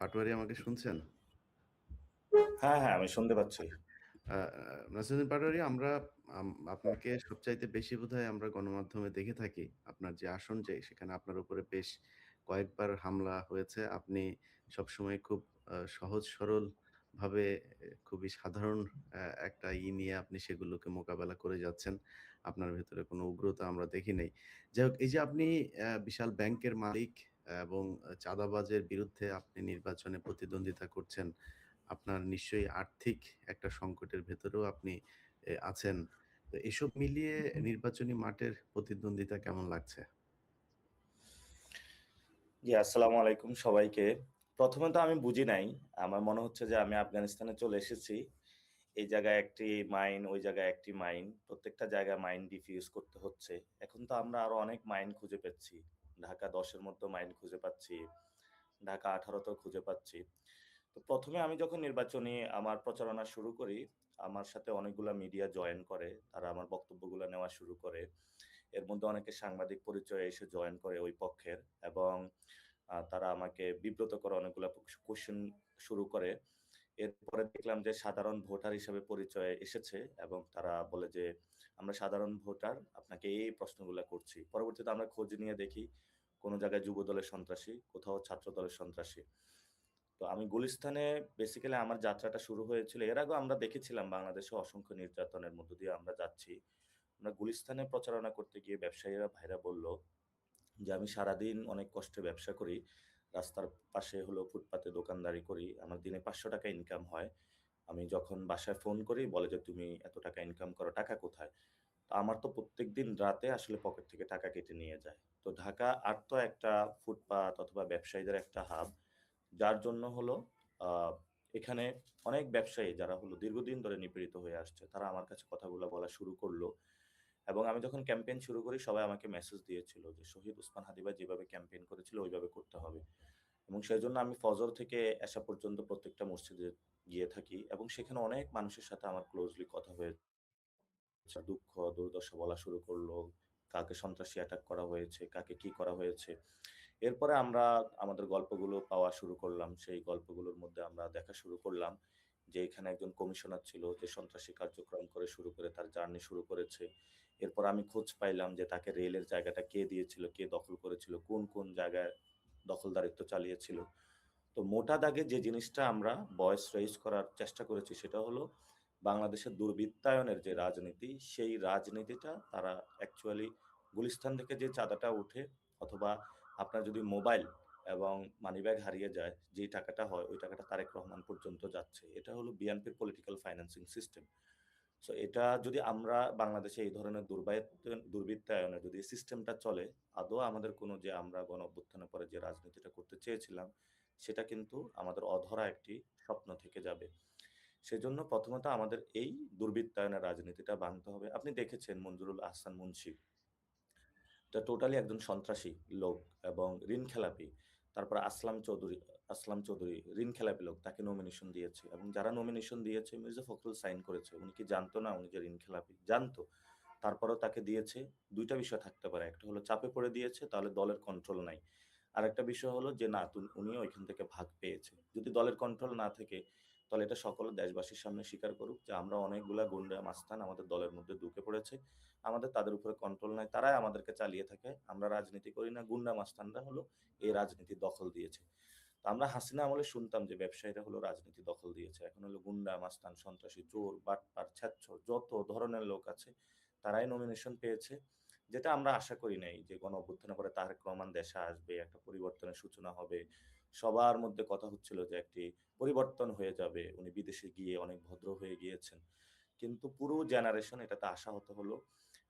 পাটোয়ারি আমাকে শুনছেন? হ্যাঁ, হ্যাঁ, আমি শুনতে পাচ্ছি। নাসিরুদ্দিন পাটোয়ারি আমরা আম আপনাকে সবচাইতে বেশি বোধহয় আমরা গণমাধ্যমে দেখে থাকি। আপনার যে আসন যে সেখানে আপনার উপরে বেশ কয়েকবার হামলা হয়েছে। আপনি সবসময় খুব সহজ সরল ভাবে খুবই সাধারণ একটা ই নিয়ে আপনি সেগুলোকে মোকাবেলা করে যাচ্ছেন। আপনার ভেতরে কোনো উগ্রতা আমরা দেখি নাই। যাই হোক এই যে আপনি বিশাল ব্যাংকের মালিক এবং চাঁদাবাজের বিরুদ্ধে আপনি নির্বাচনে প্রতিদ্বন্দ্বিতা করছেন। আপনার নিশ্চয়ই আর্থিক একটা সংকটের ভেতরেও আপনি আছেন। তো এসব মিলিয়ে নির্বাচনী মাঠের প্রতিদ্বন্দ্বিতা কেমন লাগছে? জি, আসসালামু আলাইকুম সবাইকে। প্রথমে তো আমি বুঝি নাই। আমার মনে হচ্ছে যে আমি আফগানিস্তানে চলে এসেছি। এই জায়গায় একটি মাইন, ওই জায়গায় একটি মাইন। প্রত্যেকটা জায়গায় মাইন ডিফিউজ করতে হচ্ছে। এখন তো আমরা আরও অনেক মাইন খুঁজে পেয়েছি। ঢাকা ১০ এর মধ্যেও মাইন খুঁজে পাচ্ছি। ঢাকা ১৮ তেও খুঁজে পাচ্ছি। তো প্রথমে আমি যখন নির্বাচনী আমার প্রচারণা শুরু করি, আমার সাথে অনেকগুলা মিডিয়া জয়েন করে। তারা আমার বক্তব্যগুলা নেওয়া শুরু করে। এর মধ্যে অনেকে সাংবাদিক পরিচয়ে এসে জয়েন করে ওই পক্ষের এবং তারা আমাকে বিব্রত করে অনেকগুলা কোস কোয়েশ্চেন শুরু করে। এরপরে দেখলাম যে সাধারণ ভোটার হিসেবে পরিচয়ে এসেছে এবং তারা বলে যে, "আমরা সাধারণ ভোটার, আপনাকে এই, প্রশ্নগুলো করছি।" পরবর্তীতে আমরা খোঁজ নিয়ে দেখি, কোন জায়গায় যুবদলের সন্ত্রাসী, কোথাও ছাত্রদলের সন্ত্রাসী। তো আমি গুলিস্তানে বেসিক্যালি আমার যাত্রাটা শুরু হয়েছিল। এর আগেও আমরা দেখেছিলাম বাংলাদেশে অসংখ্য নির্যাতনের মধ্য দিয়ে আমরা যাচ্ছি। আমরা গুলিস্তানে প্রচারণা করতে গিয়ে ব্যবসায়ীরা ভাইরা বলল যে, "আমি সারাদিন অনেক কষ্টে ব্যবসা করি। রাস্তার পাশে হলো ফুটপাতে দোকানদারি করি। আমার দিনে ৳৫০০ ইনকাম হয়। আমি যখন বাসায় ফোন করি বলে যে, "তুমি এত টাকা ইনকাম করো, টাকা কোথায়?" আমার তো প্রত্যেকদিন রাতে আসলে পকেট থেকে টাকা কেটে নিয়ে যায়। তো ঢাকা আর তো একটা ফুটপাত অথবা ব্যবসায়ীদের একটা হাব। যার জন্য হলো এখানে অনেক ব্যবসায়ী যারা হলো দীর্ঘদিন ধরে নিপীড়িত হয়ে আসছে, তারা আমার কাছে কথাগুলো বলা শুরু করল এবং আমি যখন ক্যাম্পেইন শুরু করি সবাই আমাকে মেসেজ দিয়েছিল যে, "শহীদ ওসমান হাদিবা যেভাবে ক্যাম্পেইন করেছিল ওইভাবে করতে হবে।" এবং সেই জন্য আমি ফজর থেকে আসা পর্যন্ত প্রত্যেকটা মসজিদে গিয়ে থাকি এবং সেখানে অনেক মানুষের সাথে আমার ক্লোজলি কথা হয়ে দুঃখ, দুর্দশা বলা শুরু করল কাকে সন্ত্রাসী অ্যাটাক করা হয়েছে, কাকে কি করা হয়েছে। এরপরে আমরা আমাদের গল্পগুলো পাওয়া শুরু করলাম। সেই গল্পগুলোর মধ্যে আমরা দেখা শুরু করলাম যে, এখানে একজন কমিশনার ছিল যে সন্ত্রাসী কার্যক্রম করে শুরু করে তার জার্নি শুরু করেছে। এরপর আমি খোঁজ পাইলাম যে তাকে রেলের জায়গাটা কে দিয়েছিল, কে দখল করেছিল, কোন, কোন জায়গায় দখলদারিত্ব চালিয়েছিল। তো মোটা দাগে যে জিনিসটা আমরা ভয়েস রেইজ করার চেষ্টা করেছি সেটা হলো বাংলাদেশের দুর্বৃত্তায়নের যে রাজনীতি, সেই রাজনীতিটা তারা অ্যাকচুয়ালি গুলিস্তান থেকে যে চাঁদাটা উঠে অথবা আপনার যদি মোবাইল এবং মানিব্যাগ হারিয়ে যায়, যেই টাকাটা হয় ওই টাকাটা তারেক রহমান পর্যন্ত যাচ্ছে। এটা হলো বিএনপির পলিটিক্যাল ফাইন্যান্সিং সিস্টেম। সো এটা যদি আমরা বাংলাদেশে এই ধরনের দুর্বৃত্তায়নের যদি সিস্টেমটা চলে, আদৌ আমাদের কোনো যে আমরা গণ অভ্যুত্থানের পরে যে রাজনীতিটা করতে চেয়েছিলাম, সেটা কিন্তু আমাদের অধরা একটি স্বপ্ন থেকে যাবে। সেজন্য প্রথমত আমাদের এই দুর্বৃত্তায়নের রাজনীতিটা ভাঙতে হবে। আপনি দেখেছেন মঞ্জুরুল আহসান মুন্সি। এটা টোটালি একজন সন্ত্রাসী লোক এবং ঋণ খেলাপি। তারপরে আসলাম চৌধুরী আসলাম চৌধুরী, ঋণ খেলাপি লোক। তাকে নমিনেশন দিয়েছে এবং যারা নমিনেশন দিয়েছে, মির্জা ফখরুল সাইন করেছে। উনি কি জানতো না উনি যে ঋণ খেলাপি? জানতো। তারপরেও তাকে দিয়েছে। দুইটা বিষয় থাকতে পারে। একটা হলো চাপে পড়ে দিয়েছে, তাহলে দলের কন্ট্রোল নাই। আরেকটা বিষয় হলো যে, না উনিও ওইখান থেকে ভাগ পেয়েছে। যদি দলের কন্ট্রোল না থাকে তাহলে এটা সকল দেশবাসীর সামনে স্বীকার করুক যে আমরা অনেকগুলা গুন্ডা মাস্তান আমাদের দলের মধ্যে ঢুকে পড়েছে। আমাদের তাদের উপরে কন্ট্রোল নাই। তারাই আমাদেরকে চালিয়ে থাকে। আমরা রাজনীতি করি না। গুন্ডা মাস্তানরা হলো এই রাজনীতি দখল দিয়েছে। তো আমরা হাসিনা আমলে শুনতাম যে ব্যবসায়ীরা হলো রাজনীতি দখল দিয়েছে। এখন হলো গুন্ডা, মাস্তান, সন্ত্রাসী, চোর, বাটপার, ছ্যাচ্চর যত ধরনের লোক আছে তারাই নমিনেশন পেয়েছে। যেটা আমরা আশা করি নাই যে গণ অভ্যুত্থানের পরে তারেক রহমান দেশে আসবে, একটা পরিবর্তনের সূচনা হবে। সবার মধ্যে কথা হচ্ছিল যে একটি পরিবর্তন হয়ে যাবে। উনি বিদেশে গিয়ে অনেক ভদ্র হয়ে গিয়েছেন। কিন্তু পুরো জেনারেশন এটাতে আশাহত হলো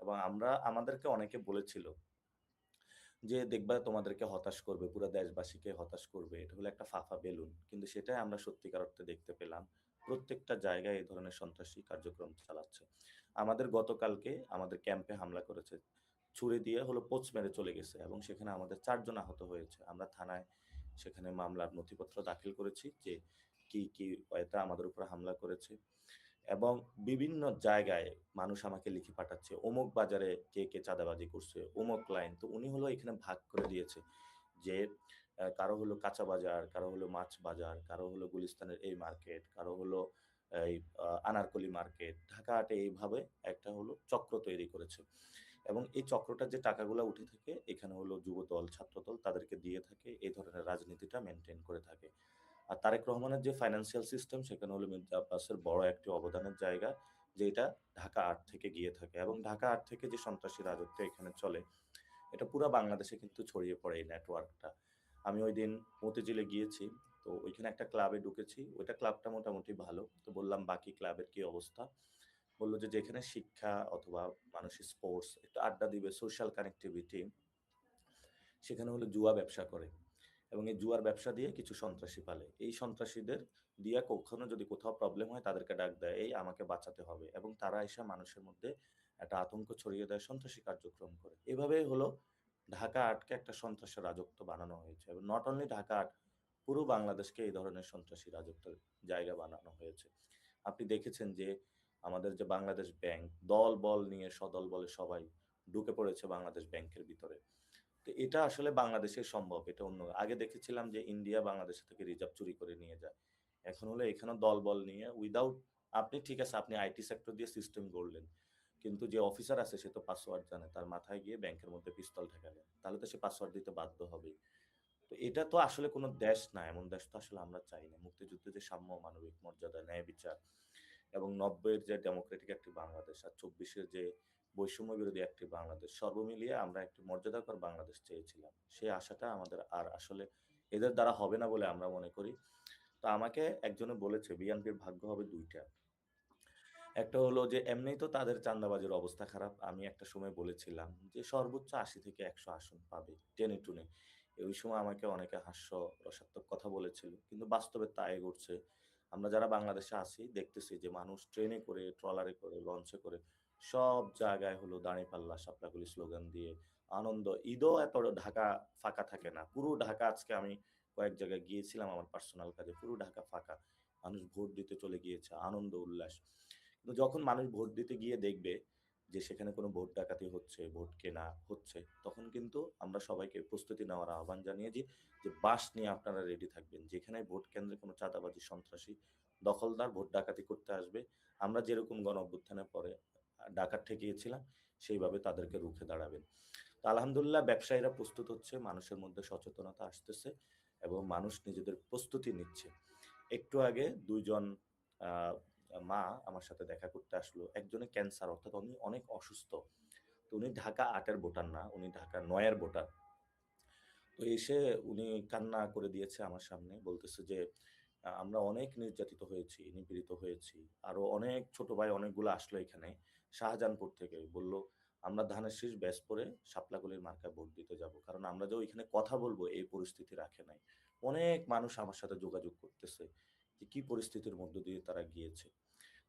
এবং আমরা আমাদেরকে অনেকে বলেছিল যে, "দেখবা তোমাদেরকে হতাশ করবে, পুরো দেশবাসীকে হতাশ করবে। এটা হলো একটা ফাফা বেলুন।" কিন্তু সেটাই আমরা সত্যিকার অর্থে দেখতে পেলাম। প্রত্যেকটা জায়গায় এই ধরনের সন্ত্রাসী কার্যক্রম চালাচ্ছে। আমাদের গতকালকে আমাদের ক্যাম্পে হামলা করেছে। ছুরি দিয়ে হলো পোচ মেরে চলে গেছে এবং সেখানে আমাদের চারজন আহত হয়েছে। আমরা থানায় সেখানে মামলার নথিপত্র দাখিল করেছি যে কি, কি এটা আমাদের উপর হামলা করেছে এবং বিভিন্ন জায়গায় মানুষ আমাকে লিখে পাঠাচ্ছে, অমুক বাজারে কে, কে চাঁদাবাজি করছে, অমুক লাইন। তো উনি হলো এখানে ভাগ করে দিয়েছে যে কারও হলো কাঁচা বাজার, কারও হলো মাছ বাজার, কারও হলো গুলিস্তানের এই মার্কেট, কারও হলো এই আনারকলি মার্কেট। ঢাকা হাটে এইভাবে একটা হলো চক্র তৈরি করেছে। এবং এই চক্রটার যে টাকাগুলা উঠে থাকে এখানে হলো যুবদল, ছাত্রদল তাদেরকে দিয়ে থাকে। এই ধরনের রাজনীতিটা মেনটেন করে থাকে। আর তারেক রহমানের যে ফাইন্যান্সিয়াল সিস্টেম সেখানে হলো মির্জা আব্বাসের বড় একটি অবদানের জায়গা যেটা ঢাকা আট থেকে গিয়ে থাকে এবং ঢাকা আট থেকে যে সন্ত্রাসী রাজত্ব এখানে চলে এটা পুরো বাংলাদেশে কিন্তু ছড়িয়ে পড়ে এই নেটওয়ার্কটা। আমি ওই দিন মতিঝিলে গিয়েছি। তো ওইখানে একটা ক্লাবে ঢুকেছি। ওইটা ক্লাবটা মোটামুটি ভালো। তো বললাম বাকি ক্লাবের কি অবস্থা? বলল যে যেখানে শিক্ষা অথবা মানুষের স্পোর্টস একটু আড্ডা দিবে, সোশ্যাল কানেক্টিভিটি সেখানে হলো জুয়া ব্যবসা করে। এবং এই জুয়ার ব্যবসা দিয়ে কিছু সন্ত্রাসী পালে। এই সন্ত্রাসীদের দিয়া কখনো যদি কোথাও প্রবলেম হয় তাদেরকে ডাক দেয়, "এই আমাকে বাঁচাতে হবে।" এবং তারা এসে মানুষের মধ্যে একটা আতঙ্ক ছড়িয়ে দেয়, সন্ত্রাসী কার্যক্রম করে। এভাবেই হলো ঢাকা আটকে একটা সন্ত্রাসের রাজত্ব বানানো হয়েছে। এবং নট অনলি ঢাকা আট, পুরো বাংলাদেশকে এই ধরনের সন্ত্রাসী রাজত্বের জায়গা বানানো হয়েছে। আপনি দেখেছেন যে আমাদের যে বাংলাদেশ ব্যাংক দল-বল নিয়ে সদল-বলে সবাই ঢুকে পড়েছে বাংলাদেশ ব্যাংকের ভিতরে। তো এটা আসলে বাংলাদেশে সম্ভব। এটা অন্য আগে দেখেছিলাম যে ইন্ডিয়া বাংলাদেশ থেকে রিজার্ভ চুরি করে নিয়ে যায়। এখন হলো এখানে দল-বল নিয়ে উইদাউট আপনি ঠিক আছে আপনি আইটি সেক্টর দিয়ে সিস্টেম গড়লেন। কিন্তু যে অফিসার আছে সে তো পাসওয়ার্ড জানে। তার মাথায় গিয়ে ব্যাংকের মধ্যে পিস্তল ঠেকালেন। তাহলে তো সে পাসওয়ার্ড দিতে বাধ্য হবেই। তো এটা তো আসলে কোনো দেশ না। এমন দেশ তো আসলে আমরা চাই না। মুক্তিযুদ্ধে যে সাম্য, মানবিক মর্যাদা, ন্যায় বিচার এবং ৯০ এর যে ডেমোক্রেটিক একটি বাংলাদেশ আর ২৪ এর যে বৈষম্য বিরোধী একটি বাংলাদেশ। সর্বমিলিয়ে আমরা একটি মর্যাদাকর বাংলাদেশ চেয়েছিলাম। সেই আশাটা আমাদের আর আসলে এদের দ্বারা হবে না বলে আমরা মনে করি। তো আমাকে একজনে বলেছে, বিএনপির ভাগ্য হবে দুইটা একটা হলো যে, এমনিই তো তাদের চাঁদাবাজির অবস্থা খারাপ। আমি একটা সময় বলেছিলাম যে, সর্বোচ্চ ৮০ থেকে ১০০ আসন পাবে, টেনে টুনে। ওই সময় আমাকে অনেকে হাস্য রসাত্মক কথা বলেছিল। কিন্তু বাস্তবে তাই ঘটছে। আমরা যারা বাংলাদেশে আছি দেখতেছি যে মানুষ ট্রেনে করে, ট্রলারে করে, লঞ্চে করে সব জায়গায় হলো দাঁড়িপাল্লা, সাপলাগুলি স্লোগান দিয়ে আনন্দ। ঈদও এত ঢাকা ফাঁকা থাকে না। পুরো ঢাকা আজকে আমি কয়েক জায়গায় গিয়েছিলাম আমার পার্সোনাল কাজে। পুরো ঢাকা ফাঁকা। মানুষ ভোট দিতে চলে গিয়েছে। আনন্দ উল্লাস। কিন্তু যখন মানুষ ভোট দিতে গিয়ে দেখবে যে সেখানে কোনো ভোট ডাকাতি হচ্ছে, ভোট কেনা হচ্ছে, তখন কিন্তু আমরা সবাইকে প্রস্তুতি নেওয়ার আহ্বান জানিয়েছি যে বাস নিয়ে আপনারা রেডি থাকবেন। যেখানে ভোট কেন্দ্রে কোনো চাঁদাবাজি, সন্ত্রাসী, দখলদার ভোট ডাকাতি করতে আসবে, আমরা যেরকম গণ অভ্যুত্থানের পরে ডাকাত ঠেকিয়েছিলাম, সেইভাবে তাদেরকে রুখে দাঁড়াবেন। তো আলহামদুলিল্লাহ ব্যবসায়ীরা প্রস্তুত হচ্ছে, মানুষের মধ্যে সচেতনতা আসতেছে এবং মানুষ নিজেদের প্রস্তুতি নিচ্ছে। একটু আগে ২ জন আ মা আমার সাথে দেখা করতে আসলো। একজনের ক্যান্সার অর্থাৎ উনি অনেক অসুস্থ। তো উনি ঢাকা ৮ এর ভোটার না, উনি ঢাকা ৯ এর ভোটার। তো এসে উনি কান্না করে দিয়েছে আমার সামনে। বলতেছে যে, "আমরা অনেক নির্যাতিত হয়েছি, নিপীড়িত হয়েছি। আরও অনেক ছোট ভাই অনেকগুলো আসলো এখানে শাহজাহানপুর থেকে। বলল, "আমরা ধানের শীষ ব্যাচ পরে শাপলাকলির মার্কায় ভোট দিতে যাব। কারণ আমরা যে ওইখানে কথা বলব এই পরিস্থিতি রাখে নাই।" অনেক মানুষ আমার সাথে যোগাযোগ করতেছে যে কি পরিস্থিতির মধ্য দিয়ে তারা গিয়েছে।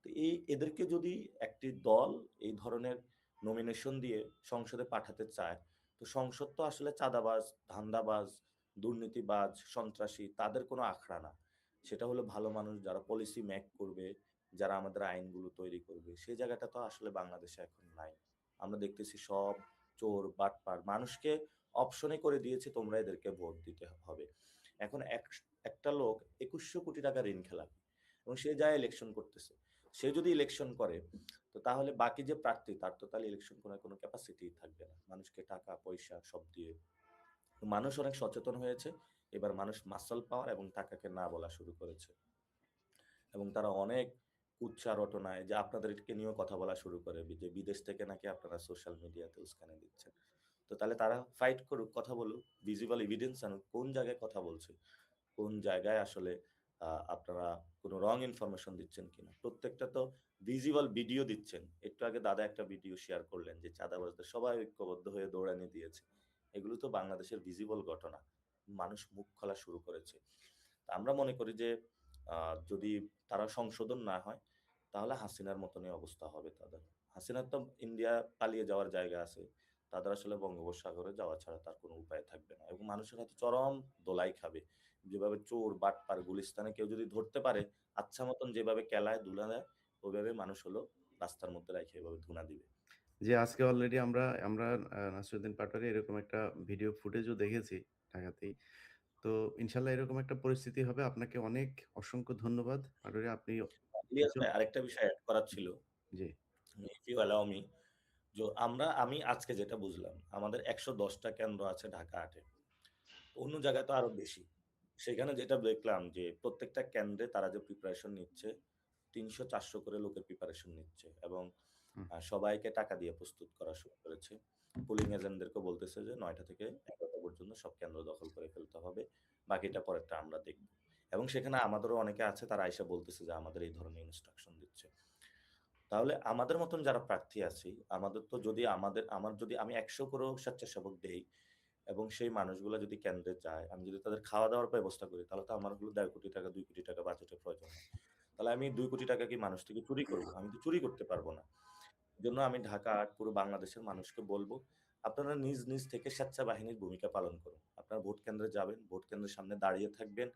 তো এই এদেরকে যদি একটি দল এই ধরনের নমিনেশন দিয়ে সংসদে পাঠাতে চায়, তো সংসদ তো আসলে চাঁদাবাজ, ধান্দাবাজ, দুর্নীতিবাজ, সন্ত্রাসী তাদের কোনো আখড়া না। সেটা হলো ভালো মানুষ যারা পলিসি মেক করবে, যারা আমাদের আইনগুলো তৈরি করবে। সেই জায়গাটা তো আসলে বাংলাদেশে এখন নাই। আমরা দেখতেছি সব চোর, বাটপার। মানুষকে অপশনে করে দিয়েছে তোমরা এদেরকে ভোট দিতে হবে। এখন এক একটা লোক ২১০০ কোটি টাকা ঋণ খেলাপি এবং সে যায় ইলেকশন করতেছে। সে যদি ইলেকশন করে তো তাহলে বাকি যে প্রার্থী তার তো তাহলে ইলেকশন করার কোনো ক্যাপাসিটি থাকবে না। মানুষকে টাকা, পয়সা সব দিয়ে। মানুষ অনেক সচেতন হয়েছে। এবার মানুষ মাসল পাওয়ার এবং টাকাকে না বলা শুরু করেছে। এবং তারা অনেক কুচ্ছা রটনায় যে আপনাদেরকে নিয়েও কথা বলা শুরু করে যে বিদেশ থেকে নাকি আপনারা সোশ্যাল মিডিয়াতে উস্কানি দিচ্ছেন। তো তাহলে তারা ফাইট করুক, কথা বলুক, ভিজিবল এভিডেন্স আনুক। কোন জায়গায় কথা বলছে? কোন জায়গায় আসলে আপনারা কোনো রং ইনফরমেশন দিচ্ছেন কিনা? প্রত্যেকটা তো ভিজিবল ভিডিও দিচ্ছেন। একটু আগে দাদা একটা ভিডিও শেয়ার করলেন যে চাঁদাবাজদের সবাই ঐক্যবদ্ধ হয়ে দৌড়ানি দিয়েছে। এগুলো তো বাংলাদেশের ভিজিবল ঘটনা। মানুষ মুখ খোলা শুরু করেছে। আমরা মনে করি যে যদি তারা সংশোধন না হয়, তাহলে হাসিনার মতনই অবস্থা হবে তাদের। হাসিনার তো ইন্ডিয়া পালিয়ে যাওয়ার জায়গা আছে। তাদের আসলে বঙ্গোপসাগরে যাওয়া ছাড়া তার কোনো উপায় থাকবে না। এবং মানুষের হাতে চরম দোলাই খাবে। যেভাবে চোর, বাটপার, গুলিস্তানে কেউ যদি ধরতে পারে, আচ্ছা মতন যেভাবে কেলায় ধুলা দেয়, ওইভাবে মানুষ হলো রাস্তার মধ্যে রাইখা এভাবে ধুনা দিবে। যে আজকে অলরেডি আমরা আমরা নাসিরুদ্দিন পাটোয়ারি এরকম একটা ভিডিও ফুটেজও দেখেছি ঢাকাতেই। তো ইনশাল্লাহ এরকম একটা পরিস্থিতি হবে। আপনাকে অনেক অসংখ্য ধন্যবাদ। পাটোয়ারি আপনি আরেকটা বিষয় অ্যাড করার ছিল। জি। ইফ ইউ অ্যালাও মি যো আমরা আমি আজকে যেটা বুঝলাম, আমাদের ১১০ টা কেন্দ্র আছে ঢাকা হাটে। অন্য জায়গায় তো আরও বেশি। সেখানে যেটা দেখলাম যে প্রত্যেকটা কেন্দ্রে তারা যে প্রিপারেশন নিচ্ছে ৩০০-৪০০ করে লোকের প্রিপারেশন নিচ্ছে এবং সবাইকে টাকা দিয়ে প্রস্তুত করা শুরু করেছে। পুলিং এজেন্টদেরকে বলতেছে যে ৯ টা থেকে ১১ টা পর্যন্ত সব কেন্দ্র দখল করে ফেলতে হবে। বাকিটা পরেরটা আমরা দেখব। এবং সেখানে আমাদেরও অনেকে আছে তারা আইসা বলতেছে যে আমাদের এই ধরনের ইনস্ট্রাকশন দিচ্ছে। তাহলে আমাদের মতন যারা প্রার্থী আছি, আমাদের তো যদি আমাদের আমার যদি আমি ১০০ করেও স্বেচ্ছাসেবক দেই এবং সেই মানুষগুলো যদি কেন্দ্রে যায়, আমি যদি তাদের খাওয়া-দাওয়ার ব্যবস্থা করি তাহলে তো আমার হলো ১.৫ কোটি টাকা দুই কোটি টাকা বাজেটের প্রয়োজন তাহলে আমি দুই কোটি টাকা কি মানুষ থেকে চুরি করব আমি তো চুরি করতে পারব না। জন্য আমি ঢাকা আর পুরো বাংলাদেশের মানুষকে বলব আপনারা নিজ, নিজ থেকে স্বেচ্ছা বাহিনীর ভূমিকা পালন করুন। আপনারা ভোট কেন্দ্রে যাবেন, ভোট কেন্দ্রের সামনে দাঁড়িয়ে থাকবেন।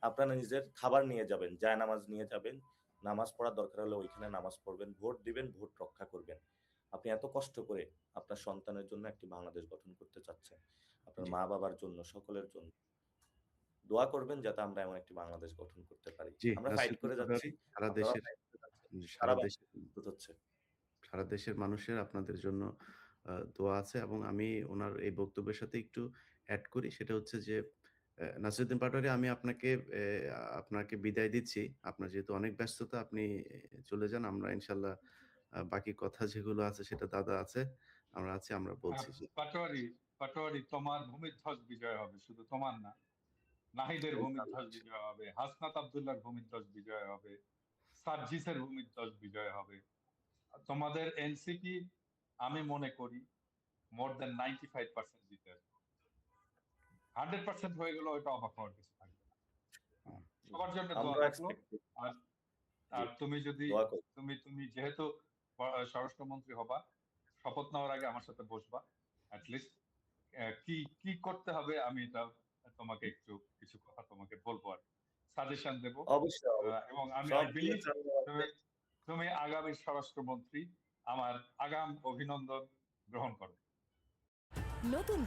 আপনারা নিজের খাবার নিয়ে যাবেন, জায়নামাজ নিয়ে যাবেন। নামাজ পড়ার দরকার হলে ওইখানে নামাজ পড়বেন, ভোট দিবেন, ভোট রক্ষা করবেন। আপনি এত কষ্ট করে আপনার সন্তানের জন্য একটি বাংলাদেশ গঠন করতে চাচ্ছেন। আপনার জি। মা-বাবার জন্য, সকলের জন্য। দোয়া করবেন যাতে আমরা এমন একটি বাংলাদেশ গঠন করতে পারি। আমরা ফাইট করে যাচ্ছি। সারা দেশের সারা দেশের হচ্ছে। সারা দেশের মানুষের আপনাদের জন্য দোয়া আছে এবং আমি উনার এই বক্তব্যের সাথে একটু এড করি। সেটা হচ্ছে যে অ্যা নাসিরউদ্দিন পাটোয়ারি আমি আপনাকে আপনাকে বিদায় দিচ্ছি। আপনার যেহেতু অনেক ব্যস্ততা আপনি চলে যান। আমরা ইনশাল্লাহ বাকি কথা যেগুলো আছে সেটা দাদা আছে। আমরা আছি আমরা বলছি। পাটোয়ারি, পাটোয়ারি তোমার ভূমিধ্বজ বিজয় হবে। শুধু তোমার না। নাহিদের ভূমিধ্বজ বিজয় হবে। হাসনাত আব্দুল্লাহর ভূমিধ্বজ বিজয় হবে। সার্জিসের ভূমিধ্বজ বিজয় হবে। তোমাদের এনসিপি আমি মনে করি মোর দ্যান 95% জিতে আসবে। 100% হয়ে গেলেও এটা অবাক হওয়ার কিছু থাকবে। সবার জন্য দোয়া করি। আর আর তুমি যদি তুমি তুমি যেহেতু স্বরাষ্ট্রমন্ত্রী হবা, শপথ নেওয়ার আগে আমার সাথে বসবা। এট লিস্ট কি, কি করতে হবে আমি এটা তোমাকে একটু কিছু কথা তোমাকে বলব আরকি। সাজেশন দেবো অবশ্যই, অবশ্যই। এবং আমি তুমি আগামী স্বরাষ্ট্রমন্ত্রী। আমার আগাম অভিনন্দন গ্রহণ করো। নতুন